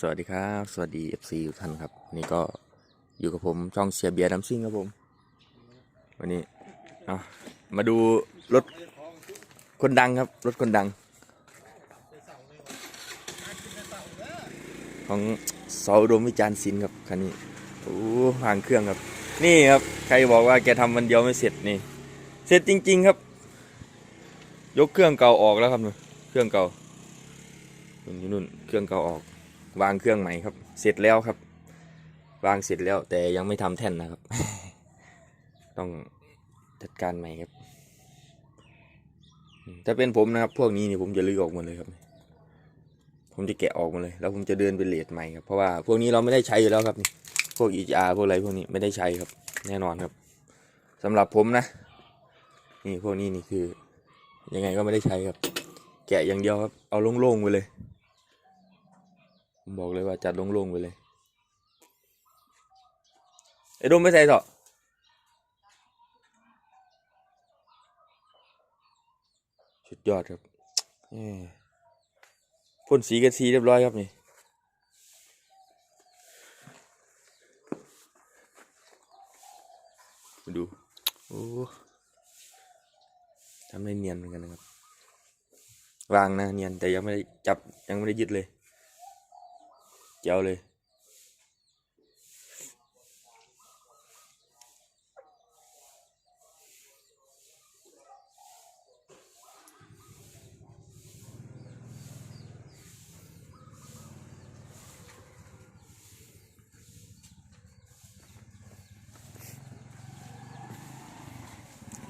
สวัสดีครับ สวัสดี FC ทุกท่านครับ นี่ก็อยู่กับผมช่องเชียร์เบียร์ดัมซิ่งครับผม วันนี้เอามาดูรถคนดังครับ รถคนดัง ของเสาอุดมวิจารณ์ศิลป์ครับคันนี้โอ้ห่างเครื่องครับ นี่ครับ ใครบอกว่าแกทำวันเดียวไม่เสร็จนี่ เสร็จจริง ๆครับ ยกเครื่องเก่าออกแล้วครับนุเครื่องเก่านู่นอยู่นู่นเครื่องเก่าออก วางเครื่องใหม่ครับ เสร็จแล้วครับ วางเสร็จแล้วแต่ยังไม่ทำแท่นนะครับ ต้องจัดการใหม่ครับ ถ้าเป็นผมนะครับ พวกนี้นี่ผมจะลื้อออกหมดเลยครับ ผมจะแกะออกหมาเลย แล้วผมจะเดินไปเลทใหม่ครับ เพราะว่าพวกนี้เราไม่ได้ใช้อยู่แล้วครับ พวก EGR พวกอะไรพวกนี้ไม่ได้ใช้ครับ แน่นอนครับสำหรับผมนะ นี่พวกนี้นี่คือ ยังไงก็ไม่ได้ใช้ครับ แกะอย่างเดียวครับ เอาโล่งๆไปเลย ผมบอกเลยว่าจัดโล่งๆไปเลย ไอ้ดมไม่ใส่เถอะสุดยอดครับพ่นสีกันสีเรียบร้อยครับนี่มาดู โอ้ทำได้เนียนเหมือนกันนะครับ วางนะเนียนแต่ยังไม่ได้จับยังไม่ได้ยึดเลย เจ้าเลย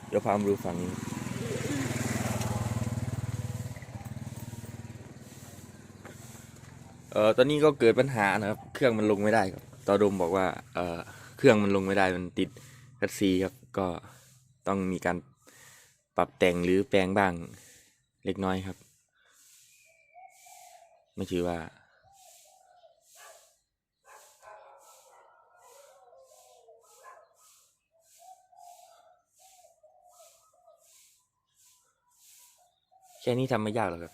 เดี๋ยวพามาดูฝั่งนี้ เอ่อตอนนี้ก็เกิดปัญหานะครับ เครื่องมันลงไม่ได้ครับตอดมบอกว่า เอ่อเครื่องมันลงไม่ได้มันติดคัดซีครับ ก็ต้องมีการปรับแต่งหรือแปลงบ้างเล็กน้อยครับ ไม่ถือว่า แค่นี้ทำไม่ยากหรอกครับ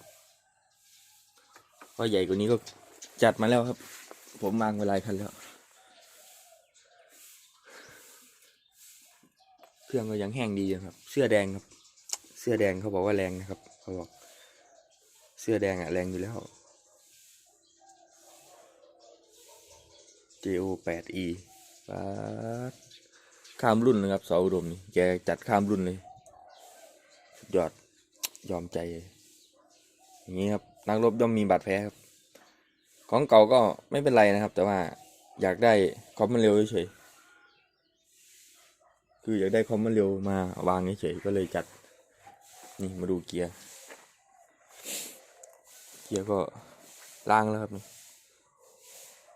เพราะใหญ่กว่านี้ก็ จัดมาแล้วครับ ผมวางไว้หลายคันแล้ว เครื่องก็ยังแห้งดีอยู่ครับ เสื้อแดงครับ เสื้อแดงเขาบอกว่าแรงนะครับ เขาบอก เสื้อแดงอะแรงอยู่แล้ว JO 8 E ป๊าดข้ามรุ่นนะครับเสาอุดมนี่แกจัดข้ามรุ่นเลยสุดยอดยอมใจ อย่างนี้ครับ นักรบย่อมมีบาดแผลครับ ของเก่าก็ไม่เป็นไรนะครับ แต่ว่าอยากได้คอมมันเร็วเฉยคืออยากได้คอมมันเร็วมาวางเฉยก็เลยจัด นี่มาดูเกียร์ เกียร์ก็ล้างแล้วครับนี่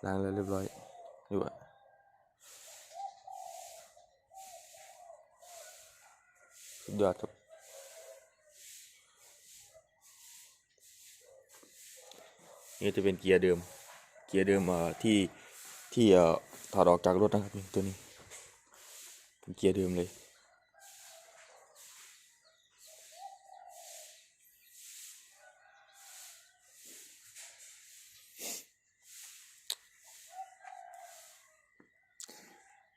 ล้างแล้วเรียบร้อยดูอะสุดยอดครับ นี่จะเป็นเกียร์เดิม เกียร์เดิมที่ที่ถอดออกจากรถนะครับตัวนี้เป็นเกียร์เดิมเลย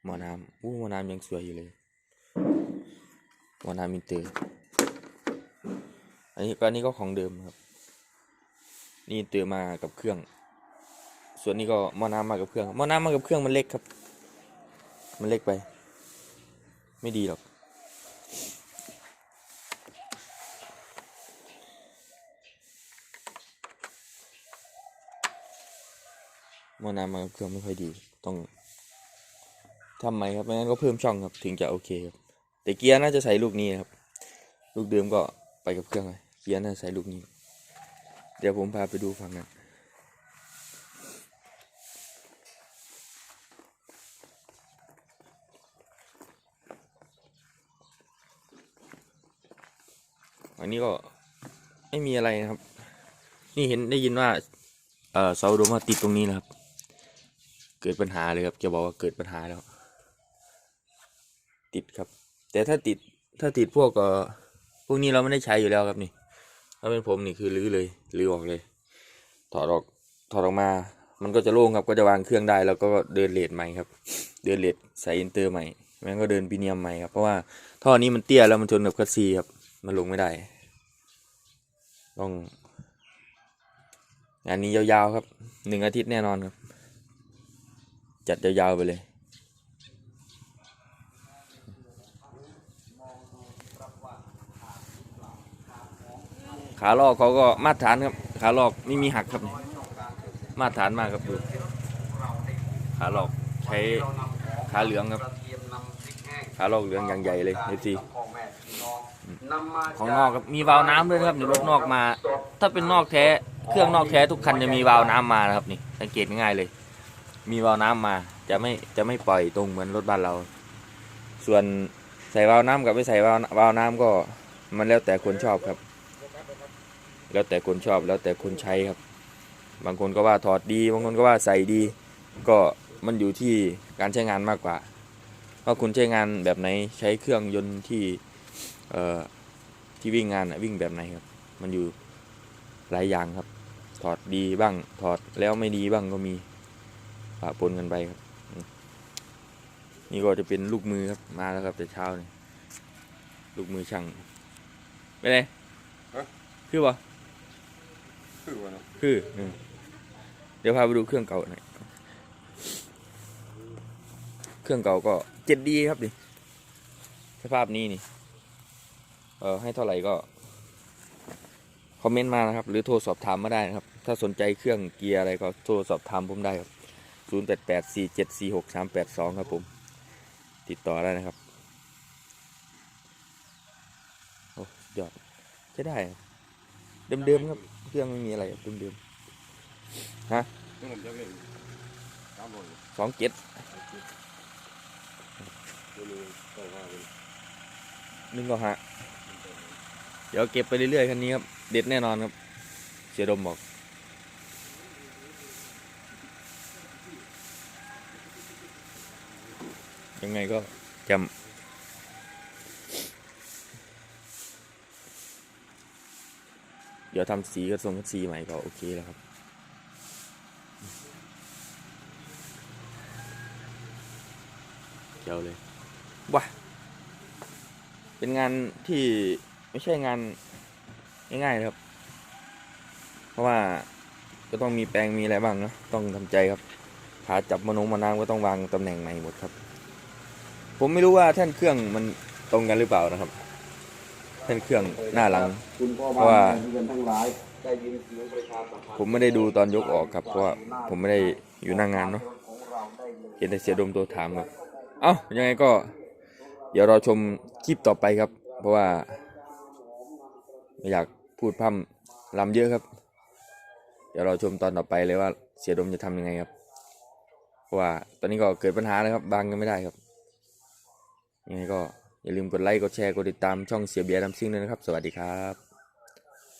หมอน้ำอู้หมอน้ำยังสวยอยู่เลยหมอน้ำมินเตอร์อันนี้ก็อันนี้ก็ของเดิมครับ นี่เตือมากับเครื่อง ส่วนนี้ก็หม้อน้ำมากับเครื่องหม้อน้ำมากับเครื่องมันเล็กครับ มันเล็กไป ไม่ดีหรอกหม้อน้ำมากับเครื่องไม่ค่อยดีต้องทำไหมครับไม่งั้นก็เพิ่มช่องครับถึงจะโอเคครับแต่เกียร์น่าจะใส่ลูกนี้ครับ ลูกเดิมก็ไปกับเครื่องเลยเกียร์น่าจะใส่ลูกนี้ เดี๋ยวผมพาไปดูฝั่งนั้นอันนี้ก็ไม่มีอะไรนะครับ นี่เห็นได้ยินว่า เออเสาอุดมาติดตรงนี้นะครับ เกิดปัญหาเลยครับจะบอกว่าเกิดปัญหาแล้ว ติดครับ แต่ถ้าติดถ้าติดพวกเออพวกนี้เราไม่ได้ใช้อยู่แล้วครับนี่ ถ้าเป็นผมนี่คือรื้อเลยรื้อออกเลย ถอดออกถอดออกมา มันก็จะโล่งครับก็จะวางเครื่องได้ แล้วก็เดินเลทใหม่ครับ เดินเลทใส่อินเตอร์ใหม่แม่งก็เดินปีเนียมใหม่ครับเพราะว่าท่อนี้มันเตี้ยแล้วมันชนกับคัสซีครับมันลงไม่ได้ ต้องงานนี้ยาวๆครับหนึ่งอาทิตย์แน่นอนครับ จัดยาวๆไปเลย ขาลอกเขาก็มาตรฐานครับ ขาลอกไม่มีหักครับนี่มาตรฐานมากครับดูขาลอกใช้ขาเหลืองครับขาลอกเหลืองอย่างใหญ่เลยเอฟซีของนอกครับมีวาล์วน้ำด้วยครับในรถนอกมา ถ้าเป็นนอกแท้เครื่องนอกแท้ทุกคันจะมีวาล์วน้ำมานะครับนี่สังเกตง่ายเลย มีวาล์วน้ำมาจะไม่จะไม่ปล่อยตรงเหมือนรถบ้านเรา ส่วนใส่วาล์วน้ำกับไม่ใส่วาลววาล์วน้ำก็มันแล้วแต่คนชอบครับ แล้วแต่คนชอบแล้วแต่คนใช้ครับ บางคนก็ว่าถอดดี บางคนก็ว่าใส่ดี ก็มันอยู่ที่การใช้งานมากกว่าว่าคุณใช้งานแบบไหนใช้เครื่องยนต์ที่เอ่อที่วิ่งงานน่ะวิ่งแบบไหนครับ มันอยู่หลายอย่างครับ ถอดดีบ้าง ถอดแล้วไม่ดีบ้างก็มีปะปนกันไปครับอืมนี่ก็จะเป็นลูกมือครับมาแล้วครับแต่เช้านี่ลูกมือช่างไปไหนฮะคือปะ คือวะเนาะคืออืมเดี๋ยวพาไปดูเครื่องเก่าหน่อยเครื่องเก่าก็เจ็ดดีครับดิสภาพนี้นี่ เออให้เท่าไหร่ก็คอมเมนต์มานะครับ หรือโทรสอบถามมาได้นะครับ ถ้าสนใจเครื่องเกียร์อะไรก็โทรสอบถามผมได้ครับ 0 8 8 4 7 4 6 3 8 2 ครับผม ติดต่อได้นะครับ โอ้ยอดใช้ได้ เดิมๆครับ เครื่องไม่มีอะไรเดิมนี่ผมจะสองเจ็ดนึงต้องว่าเป็นหนึ่งก็ฮะเดี๋ยวเก็บไปเรื่อยๆคันนี้ครับ เด็ดแน่นอนครับ เสียดมบอกยังไงก็จำ เดี๋ยวทำสีกระทรงสีใหม่ก็โอเคแล้วครับเจียวเลยว้าเป็นงานที่ไม่ใช่งานง่ายๆครับ เพราะว่าก็ต้องมีแปลงมีอะไรบ้างนะต้องทำใจครับขาจับมานงมาน้ำก็ต้องวางตำแหน่งใหม่หมดครับ ผมไม่รู้ว่าแท่นเครื่องมันตรงกันหรือเปล่านะครับ แท่นเครื่องหน้าหลัง เพราะว่าผมไม่ได้ดูตอนยกออกครับ เพราะว่าผมไม่ได้อยู่หน้างานเนาะเห็นแต่เสียดมตัวถามครับ เอ้ายังไงก็ เดี๋ยวเราชมคลิปต่อไปครับ เพราะว่า ไม่อยากพูดพร่ำลำเยอะครับ เดี๋ยวเราชมตอนต่อไปเลยว่าเสียดมจะทำยังไงครับเพราะว่าตอนนี้ก็เกิดปัญหาแล้วครับบางกันไม่ได้ครับยังไงก็ อย่าลืมกดไลค์ กดแชร์ กดติดตามช่องเสียเบียร์ดำซิ่งด้วยนะครับ สวัสดีครับ